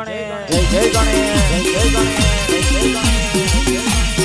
ગણેશ જય જય ગણેશ જય જય ગણેશ જય જય ગણેશ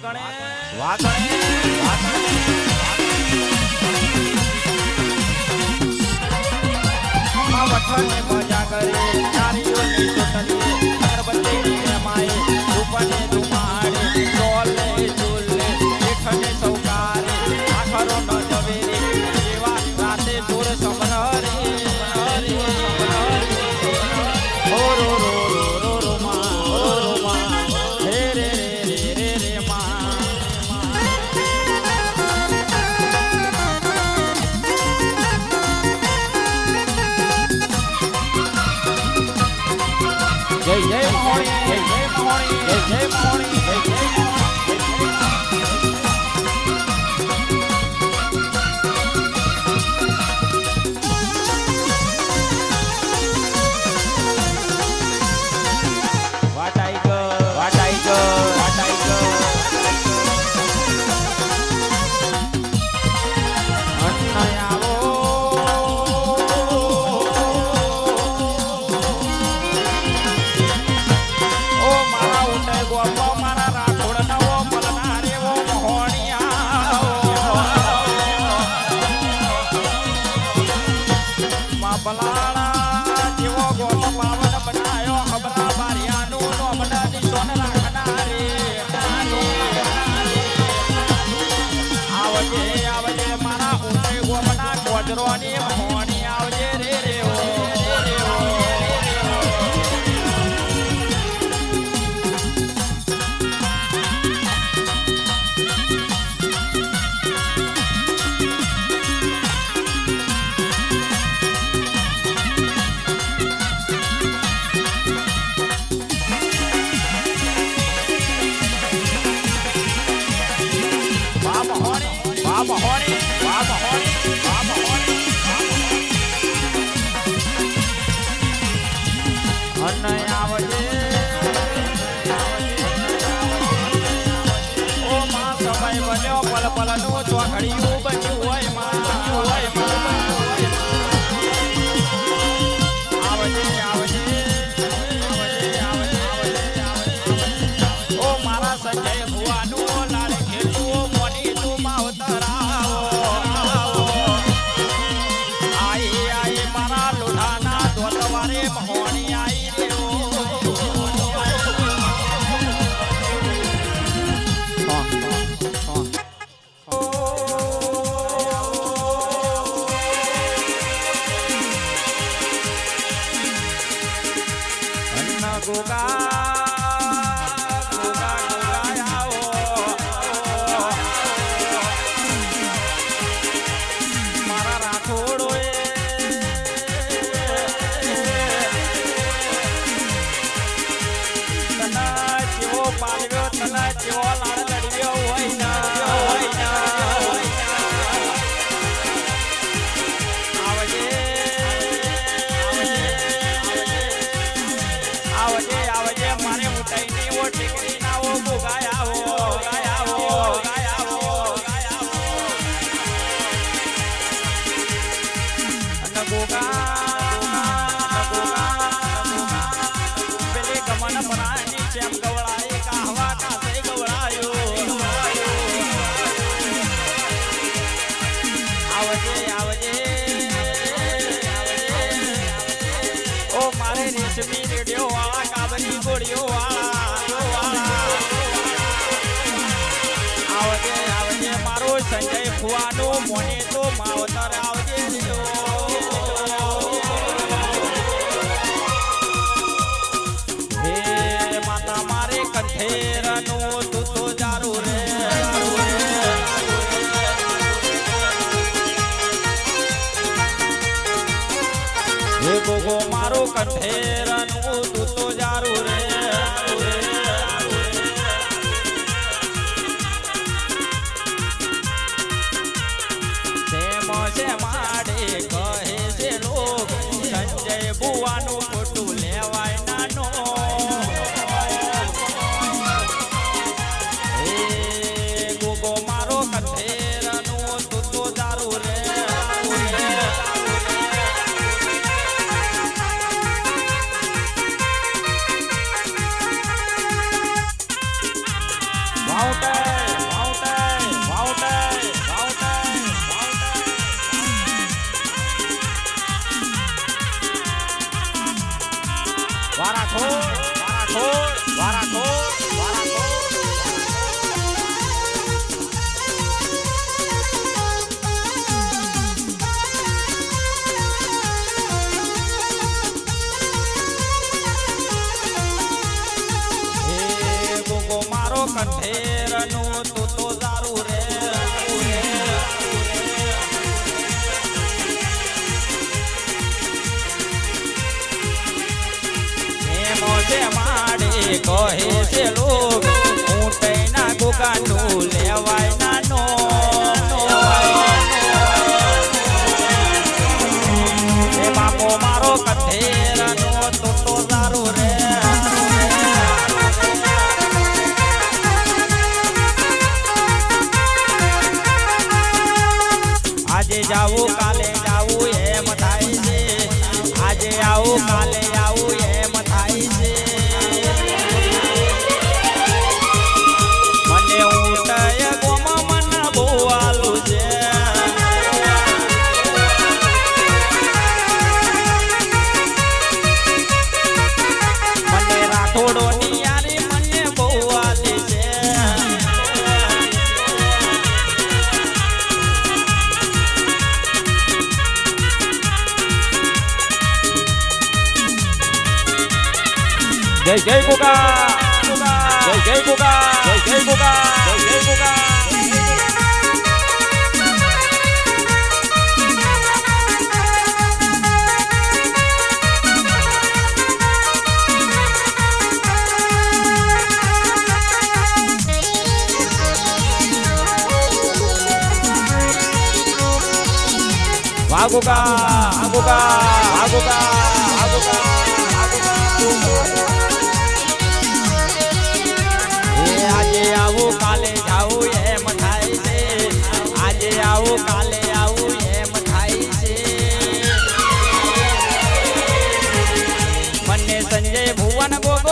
વાગણે વાગણે મજા કરે ચારીઓ ની ચોટલી અગરબત્તી ની માએ રૂપને રૂપ જય જય જય જય જય જય કોચરો ની મોણી આવજે મગનું ચોકડીયું બન્યું હોયમાં હોયમાં મારા સંજય ભુવાનું લાલ ઘેટું મોડી તું આઈ આઈ, મારા લોઢાના દોલવારે મહોણી આઈ. પાડવ્યો તલાય તેવો લડી Pan Pan. જય જય ગોગા જય જય ગોગા જય જય ગોગા જય જય ગોગા વાહ ગોગા વાહ ગોગા વાહ ગોગા વાહ ગોગા વાહ ગોગા એ સંજય ભુવન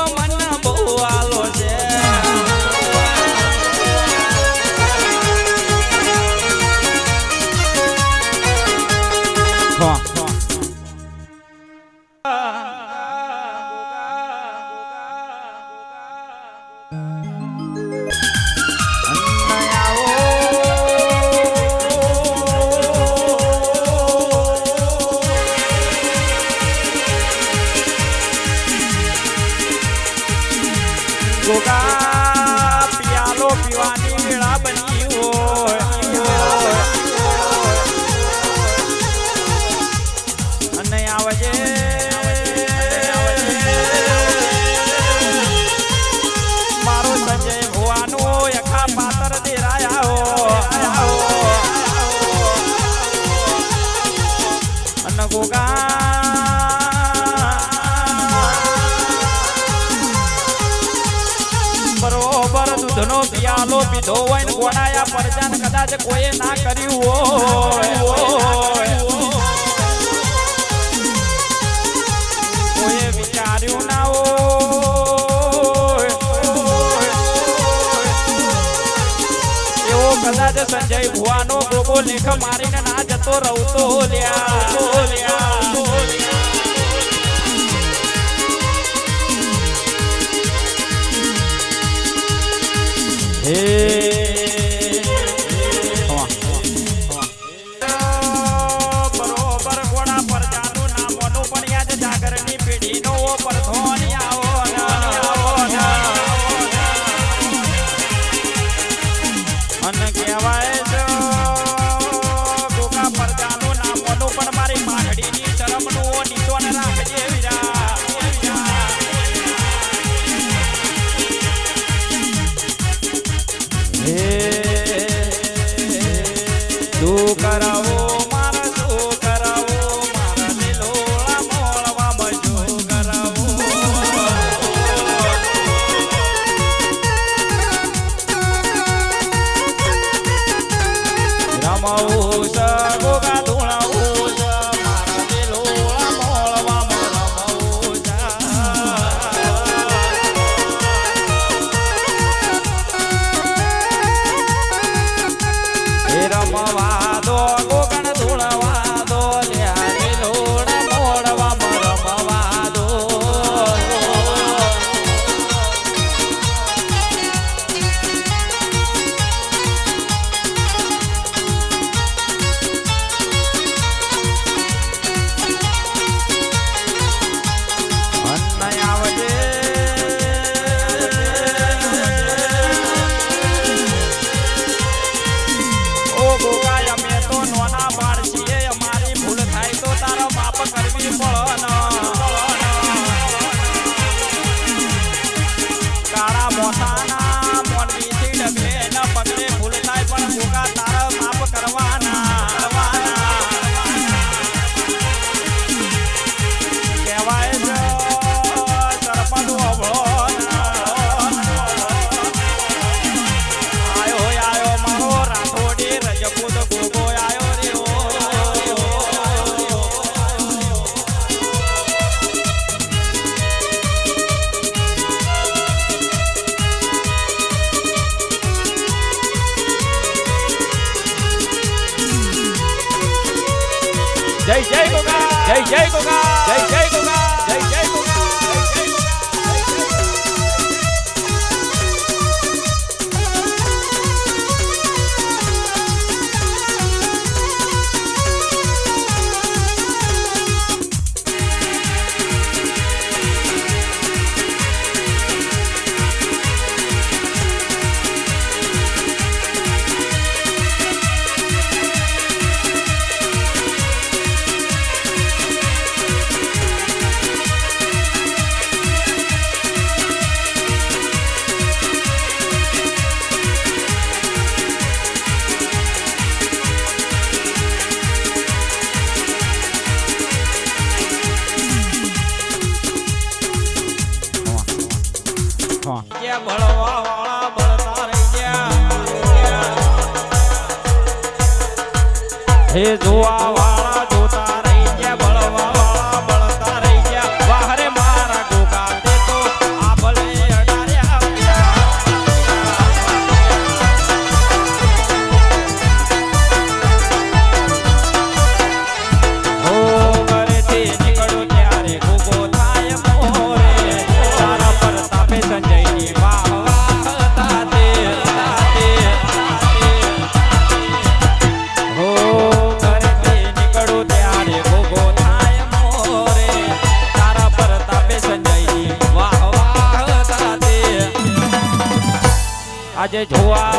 ગોગા પિયાલો પીવાની મેળા બની હોય. દૂધનો પિયાલો પીધો હોય ને ગોળાયા પરજાન કદાચ કોઈએ ના કર્યું હોય કોઈએ વિચાર્યું ના હોય એવો કદાચ સંજય ભુવાનો ગોગો લેખ મારીને ના જતો રહતો લ્યા લ્યા. Ei. do karaokê. નાખો ભળવા વાળા હે જોવા વાળા આજે જોવા